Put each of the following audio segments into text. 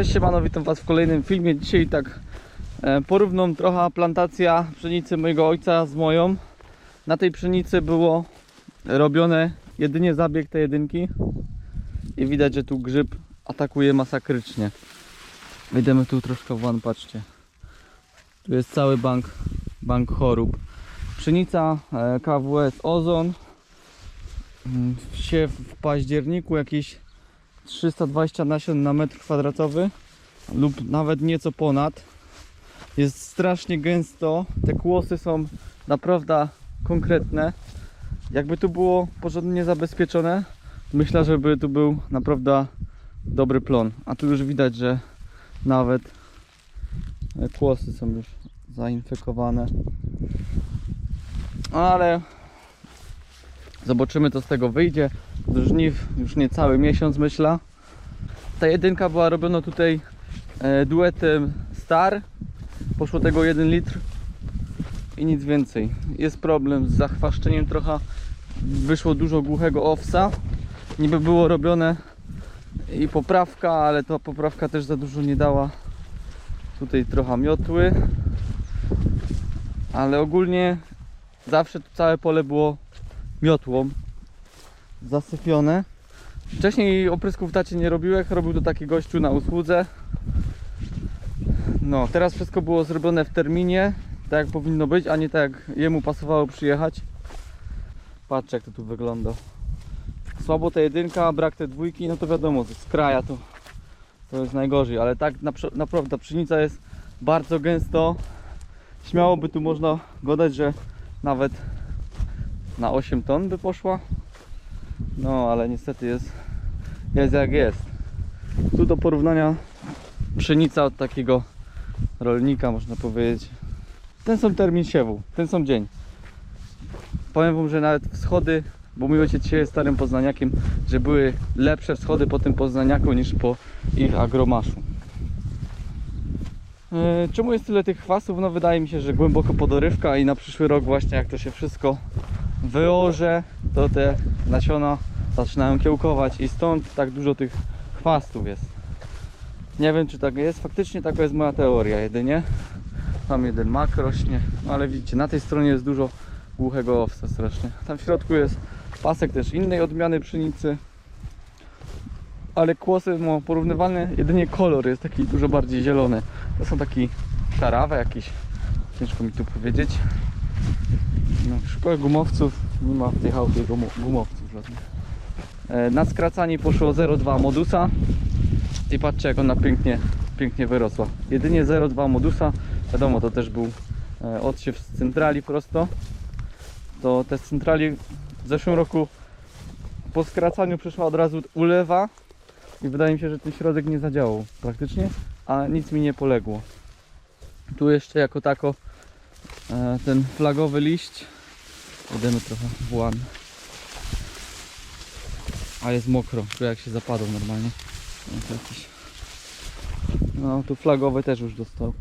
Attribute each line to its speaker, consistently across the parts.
Speaker 1: Cześć siemano, witam was w kolejnym filmie. Dzisiaj tak e, porównam trochę plantacja pszenicy mojego ojca z moją. Na tej pszenicy było robione jedynie zabieg tej jedynki i widać, że tu grzyb atakuje masakrycznie. Wejdziemy tu troszkę w one, patrzcie. Tu jest cały bank, bank chorób. Pszenica e, KWS Ozon. Mm, Siew w październiku jakieś 320 nasion na metr kwadratowy lub nawet nieco ponad. Jest strasznie gęsto. Te kłosy są naprawdę konkretne. Jakby tu było porządnie zabezpieczone, myślę, że by tu był naprawdę dobry plon. A tu już widać, że nawet e, kłosy są już zainfekowane. Ale zobaczymy co z tego wyjdzie. Żniw już niecały miesiąc myślę. Ta jedynka była robiona tutaj e, duetem Star. Poszło tego 1 litr i nic więcej. Jest problem z zachwaszczeniem trochę. Wyszło dużo głuchego owsa. Niby było robione i poprawka, ale ta poprawka też za dużo nie dała. Tutaj trochę miotły. Ale ogólnie zawsze tu całe pole było miotłą zasypione. Wcześniej oprysków tacie nie robiłem, robił to taki gościu na usłudze. No, teraz wszystko było zrobione w terminie, tak jak powinno być, a nie tak jak jemu pasowało przyjechać. Patrzcie jak to tu wygląda. Słabo ta jedynka, brak tej dwójki, no to wiadomo, z kraja to, to jest najgorzej, ale tak napr- naprawdę pszenica jest bardzo gęsto. Śmiało by tu można gadać, że nawet na 8 ton by poszła. No, ale niestety jest, jest jak jest. Tu do porównania pszenica od takiego rolnika, można powiedzieć. Ten są termin siewu, ten są dzień. Powiem wam, że nawet wschody, bo mój ojciec dzisiaj starym poznaniakiem, że były lepsze wschody po tym poznaniaku niż po ich agromaszu. E, Czemu jest tyle tych chwastów? No wydaje mi się, że głęboko podorywka i na przyszły rok właśnie jak to się wszystko wyorze, to te nasiona zaczynają kiełkować i stąd tak dużo tych chwastów jest. Nie wiem czy tak jest, faktycznie taka jest moja teoria jedynie. Tam jeden mak rośnie, no ale widzicie, na tej stronie jest dużo głuchego owsa strasznie. Tam w środku jest pasek też innej odmiany pszenicy. Ale kłosy ma porównywalne, jedynie kolor jest taki dużo bardziej zielony. To są taki szarawe jakiś, ciężko mi tu powiedzieć. No, gumowców nie ma w tej chałupie gumo- gumowców żadnych. E, Na skracanie poszło 0,2 modusa i patrzcie jak ona pięknie, pięknie wyrosła. Jedynie 0,2 modusa, wiadomo to też był e, odsiew z centrali prosto. To te centrali w zeszłym roku po skracaniu przyszła od razu ulewa i wydaje mi się, że ten środek nie zadziałał praktycznie, a nic mi nie poległo. Tu jeszcze jako tako e, ten flagowy liść. Idziemy trochę w łan. A jest mokro, tu jak się zapadł normalnie. No, jakiś... no tu flagowy też już dostał.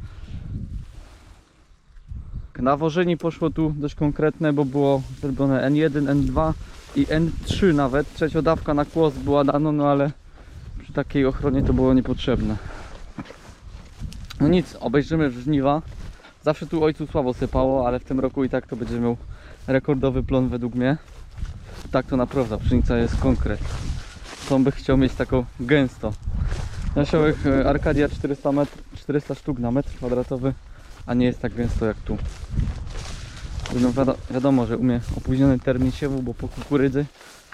Speaker 1: Nawożenie poszło tu dość konkretne, bo było zrobione N1, N2 i N3 nawet. Trzeciodawka na kłos była dana, no ale przy takiej ochronie to było niepotrzebne. No nic, obejrzymy żniwa. Zawsze tu ojcu słabo sypało, ale w tym roku i tak to będzie miał rekordowy plon według mnie. Tak to naprawdę, pszenica jest konkret. To by chciał mieć taką gęsto. Nasiołek e, Arkadia 400, metr, 400 sztuk na metr kwadratowy, a nie jest tak gęsto jak tu. No wiado, wiadomo, że umie opóźniony termin siewu, bo po kukurydzy.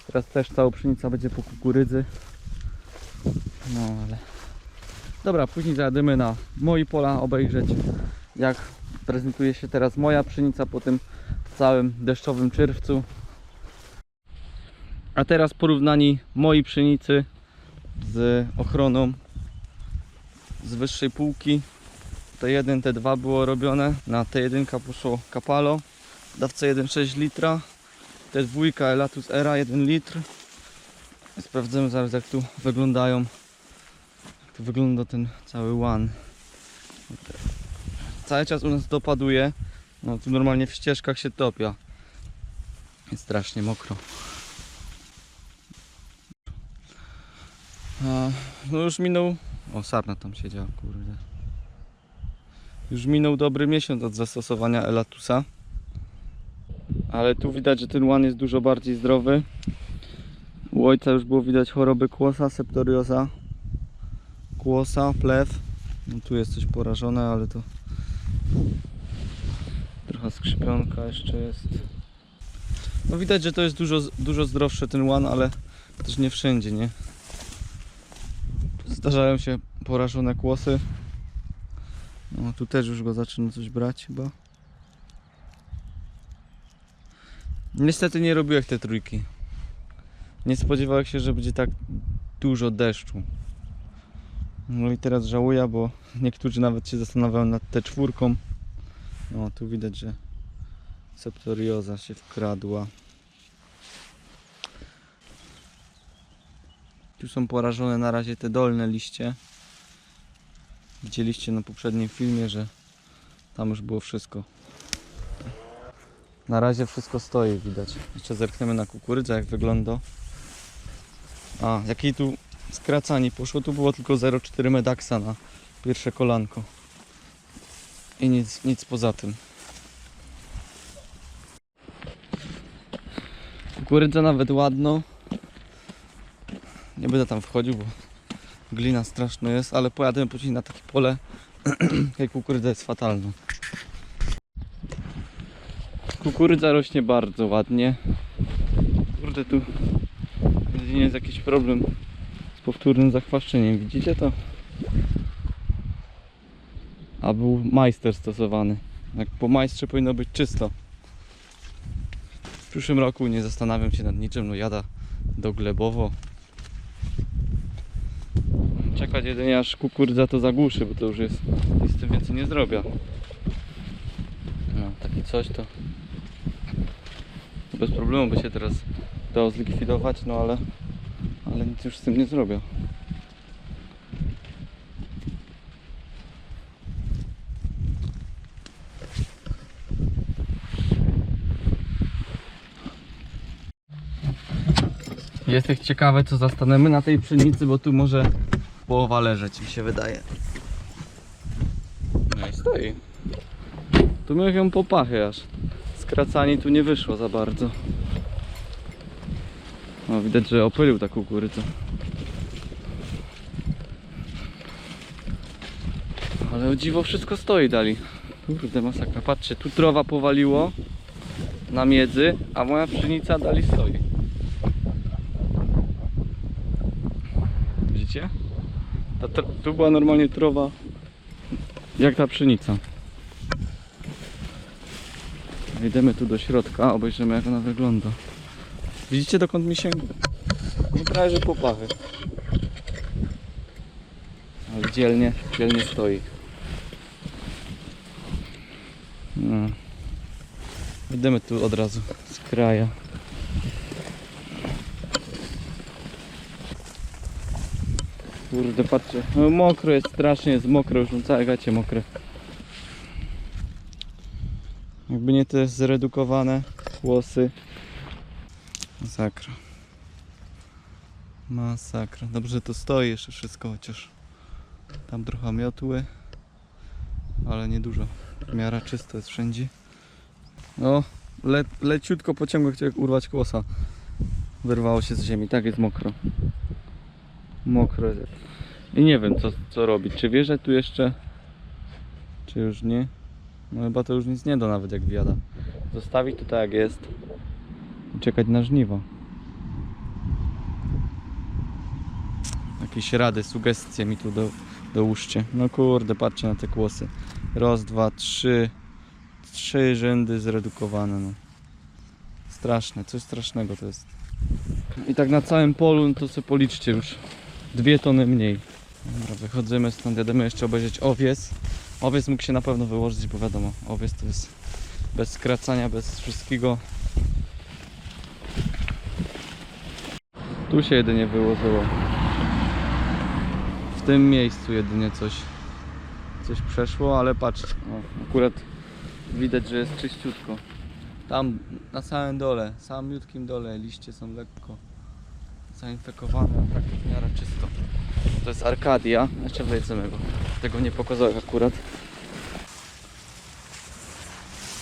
Speaker 1: Teraz też cała pszenica będzie po kukurydzy. No ale... Dobra, później zajadymy na moi pola obejrzeć jak prezentuje się teraz moja pszenica po tym całym deszczowym czerwcu. A teraz porównanie mojej pszenicy z ochroną z wyższej półki. T1, T2 było robione. Na T1 poszło Capalo. Dawca 1,6 litra. T2 Elatus Era 1 litr. Sprawdzimy zaraz jak tu wyglądają. Jak tu wygląda ten cały łan cały czas u nas dopaduje. No tu normalnie w ścieżkach się topia. Jest strasznie mokro. A, No już minął O, sarna tam siedziała, kurde. Już minął dobry miesiąc od zastosowania Elatusa. Ale tu widać, że ten łan jest dużo bardziej zdrowy. U ojca już było widać choroby kłosa, septorioza, kłosa, plew. No tu jest coś porażone, ale to skrzypionka jeszcze jest. No widać, że to jest dużo, dużo zdrowszy ten łan, ale też nie wszędzie, nie? Zdarzają się porażone kłosy. No tu też już go zaczyna coś brać chyba. Niestety nie robiłem te trójki. Nie spodziewałem się, że będzie tak dużo deszczu. No i teraz żałuję, bo niektórzy nawet się zastanawiają nad tę czwórką. No tu widać, że septorioza się wkradła. Tu są porażone na razie te dolne liście. Widzieliście na poprzednim filmie, że tam już było wszystko. Na razie wszystko stoi, widać. Jeszcze zerkniemy na kukurydzę, jak wygląda. A, jakiej tu skracanie poszło? Tu było tylko 0,4 medaksa na pierwsze kolanko. I nic, nic poza tym. Kukurydza nawet ładno. Nie będę tam wchodził, bo glina straszna jest, ale pojadę później na takie pole, jak kukurydza jest fatalna. Kukurydza rośnie bardzo ładnie. Kurde, tu jest jakiś problem z powtórnym zachwaszczeniem. Widzicie to? A był majster stosowany. Jak po majstrze powinno być czysto. W przyszłym roku nie zastanawiam się nad niczym, no jada do Glebowo. Czekać jedynie aż kukurydza to zagłuszy, bo to już jest nic z tym więcej nie zrobię. No, takie coś to bez problemu by się teraz dało zlikwidować, no ale, ale nic już z tym nie zrobię. Jesteś ciekawy co zastanemy na tej pszenicy, bo tu może połowa leżeć mi się wydaje. No i stoi. Tu miał ją popachy aż. Skracanie tu nie wyszło za bardzo. No widać, że opylił ta kukurydza. Ale o dziwo wszystko stoi dali. Kurde masakra. Patrzcie, tu trowa powaliło na miedzy, a moja pszenica dali stoi. Widzicie? Ta, tu była normalnie trowa jak ta pszenica. Wejdziemy tu do środka, obejrzymy jak ona wygląda. Widzicie dokąd mi sięga? No prawie że popachy. Ale dzielnie, dzielnie stoi. No. Idziemy tu od razu z kraja. Kurde, patrzcie. No, mokro jest strasznie, jest mokro, już mam całe gacie mokre. Jakby nie te zredukowane włosy. Masakra. Masakra. Dobrze, to stoi jeszcze wszystko, chociaż tam trochę miotły, ale nie dużo. W miarę czysto jest wszędzie. No, le, leciutko pociągło chciał urwać kłosa. Wyrwało się z ziemi, tak jest mokro. Mokro jest. I nie wiem co, co robić. Czy wjeżdżać tu jeszcze? Czy już nie? No chyba to już nic nie da nawet jak wiada. Zostawić to tak jak jest. I czekać na żniwo. Jakieś rady, sugestie mi tu do, dołóżcie. No kurde, patrzcie na te kłosy. Raz, dwa, trzy. Trzy rzędy zredukowane. No. Straszne, coś strasznego to jest. I tak na całym polu, no to sobie policzcie już. Dwie tony mniej. Dobra, wychodzimy stąd, jedziemy jeszcze obejrzeć owiec. Owiec mógł się na pewno wyłożyć, bo wiadomo, owiec to jest bez skracania, bez wszystkiego. Tu się jedynie wyłożyło. W tym miejscu jedynie coś coś przeszło, ale patrz, o, akurat widać, że jest czyściutko. Tam na samym dole, samiutkim dole liście są lekko zainfekowane, tak w miarę czysto. To jest Arkadia. Jeszcze wejdziemy, bo tego nie pokazałem akurat.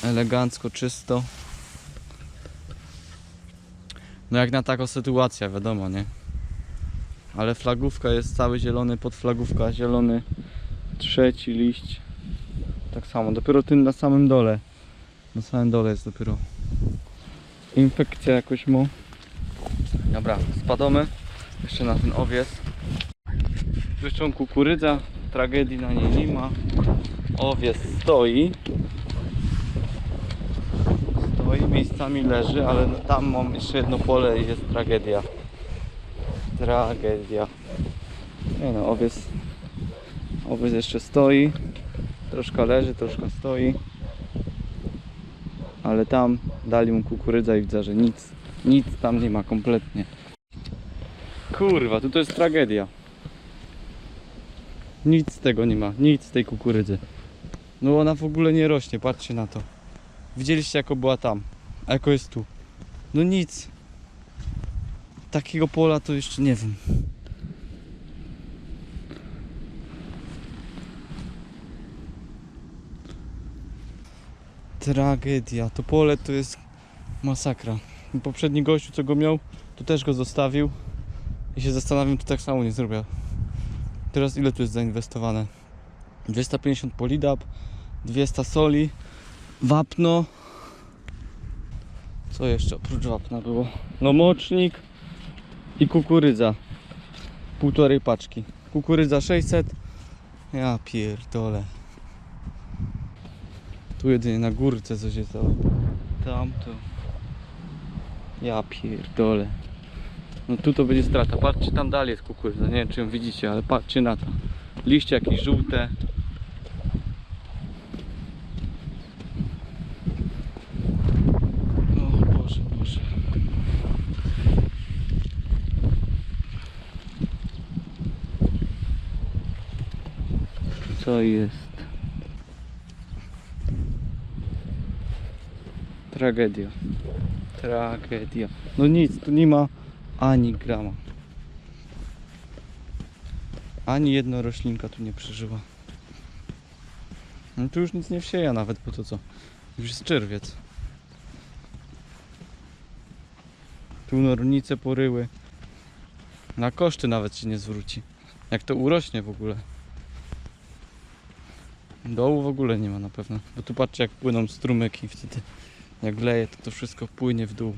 Speaker 1: Elegancko, czysto. No jak na taką sytuację, wiadomo, nie? Ale flagówka jest cały zielony, podflagówka zielony. Trzeci liść. Tak samo, dopiero ten na samym dole. Na samym dole jest dopiero infekcja jakoś mu. Dobra, spadamy jeszcze na ten owiec. Zresztą kukurydza, tragedii na niej nie ma. Owiec stoi. Stoi, miejscami leży, ale tam mam jeszcze jedno pole i jest tragedia. Tragedia. Nie no, owiec, owiec jeszcze stoi. Troszkę leży, troszkę stoi. Ale tam dali mu kukurydza i widzę, że nic, nic tam nie ma kompletnie. Kurwa, tu to jest tragedia. Nic z tego nie ma, nic z tej kukurydzy. No ona w ogóle nie rośnie, patrzcie na to. Widzieliście jako była tam, a jako jest tu. No nic. Takiego pola to jeszcze nie wiem. Tragedia. To pole to jest masakra. Poprzedni gościu co go miał, to też go zostawił. I się zastanawiam, czy tak samo nie zrobię. Teraz ile tu jest zainwestowane? 250 polidap, 200 soli, wapno. Co jeszcze oprócz wapna było? No mocznik i kukurydza. Półtorej paczki. Kukurydza 600. Ja pierdolę. Tu jedynie na górce coś jest, tam to... Ja pierdolę. No tu to będzie strata. Patrzcie, tam dalej jest kukurydza. Nie wiem, czy ją widzicie, ale patrzcie na to. Liście jakieś żółte. O Boże, Boże. Co jest? Tragedia. Tragedia. No nic, tu nie ma ani grama. Ani jedna roślinka tu nie przeżyła. No tu już nic nie wsieja nawet, bo to co? Już jest czerwiec. Tu nornice poryły. Na koszty nawet się nie zwróci. Jak to urośnie w ogóle. Dołu w ogóle nie ma na pewno. Bo tu patrzcie jak płyną strumyki wtedy. Jak leje to to wszystko płynie w dół.